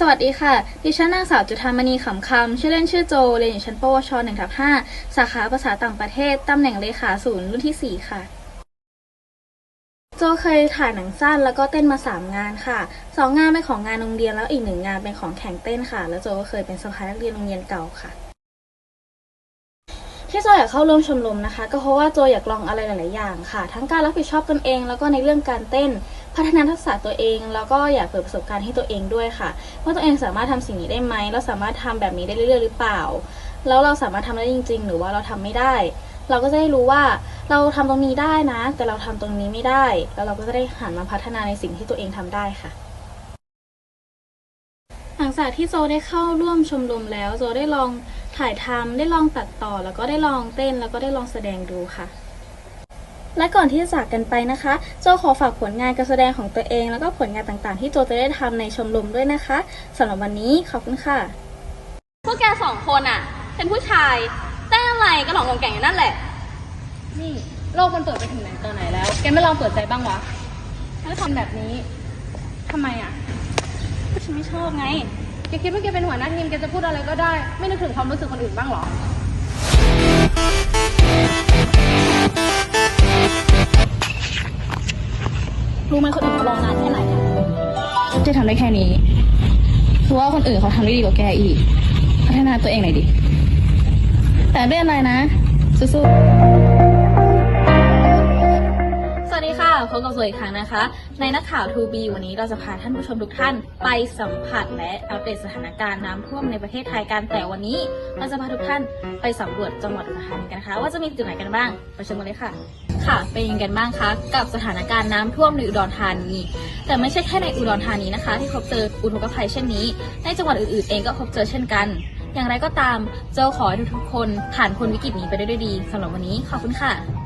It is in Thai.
สวัสดีค่ะ ดิฉันนางสาวจุธามณีขำคำ ชื่อเล่นชื่อโจ เรียนอยู่ชั้นปวช1ทับ5สาขาภาษาต่างประเทศ ตำแหน่งเลขาศูนย์รุ่นที่ 4 ค่ะ โจเคยถ่ายหนังสั้นแล้วก็เต้นมา 3 งานค่ะ 2 งานเป็นของงานโรงเรียนแล้วอีกหนึ่งงานเป็นของแข่งเต้นค่ะ แล้วโจก็เคยเป็นสภานักเรียนโรงเรียนเก่าค่ะ ที่โจอยากเข้าร่วมชมรมนะคะ ก็เพราะว่าโจอยากลองอะไรหลาย ๆ อย่างค่ะ ทั้งการรับผิดชอบตนเอง แล้วก็ในเรื่องการเต้น พัฒนาทักษะตัวเอง แล้วก็อยากเปิดประสบการณ์ให้ตัวเองด้วยค่ะ ว่าตัวเองสามารถทำสิ่งนี้ได้ไหมเราสามารถทำแบบนี้ได้เรื่อย ๆ หรือเปล่า แล้วเราสามารถทำได้จริง ๆ หรือว่าเราทำไม่ได้ เราก็จะได้รู้ว่าเราทำตรงนี้ได้นะ แต่เราทำตรงนี้ไม่ได้ แล้วเราก็จะได้หันมาพัฒนาในสิ่งที่ตัวเองทำได้ค่ะหลังจากที่โจได้เข้าร่วมชมรมแล้วโจได้ลอง ถ่ายทำได้ลองตัดต่อ แล้วก็ได้ลองเต้น แล้วก็ได้ลองแสดงดูค่ะ และก่อนที่จะจากกันไปนะคะ โจขอฝากผลงานการแสดงของตัวเอง แล้วก็ผลงานต่างๆ ที่โจจะได้ทำในชมรมด้วยนะคะสำหรับวันนี้ขอบคุณค่ะ พวกแกสองคนอะเป็นผู้ชายเต้นอะไรก็หลองงงแก่งอยู่นั่นแหละ นี่โลกมันเปิดไปถึงไหนตอนไหนแล้ว แกไม่ลองเปิดใจบ้างวะแล้วทำแบบนี้ทำไมอะก็ฉันไม่ชอบไงแกคิดว่าแกเป็นหัวหน้าทีมแกจะพูดอะไรก็ได้ ไม่นึกถึงความรู้สึกคนอื่นบ้างหรอ รู้ไหมคนอื่นเขารอนานแค่ไหนอะจะทำได้แค่นี้คือว่าคนอื่นเขาทำได้ดีกว่าแกอีก พัฒนาตัวเองหน่อยดิ แต่ไม่เป็นไรนะ สู้ๆ บกับโจอีกครั้งนะคะ ในนักข่าว 2B วันนี้เราจะพาท่านผู้ชมทุกท่านไปสัมผัสและอัปเดตสถานการณ์น้ำท่วมในประเทศไทยกันแต่วันนี้ เราจะพาทุกท่านไปสำรวจจังหวัดอุดรธานีกันนะคะ ว่าจะมีจุดไหนกันบ้างไปชมกันเลยค่ะ ค่ะเป็นยังไงกันบ้างคะกับสถานการณ์น้ำท่วมในอุดรธานี แต่ไม่ใช่แค่ในอุดรธานีนะคะ ที่พบเจออุทกภัยเช่นนี้ ในจังหวัดอื่นๆเองก็พบเจอเช่นกัน อย่างไรก็ตามเจ้าขอให้ทุกๆคนผ่านพ้นวิกฤตนี้ไปได้ด้วยดีสำหรับวันนี้ขอบคุณค่ะ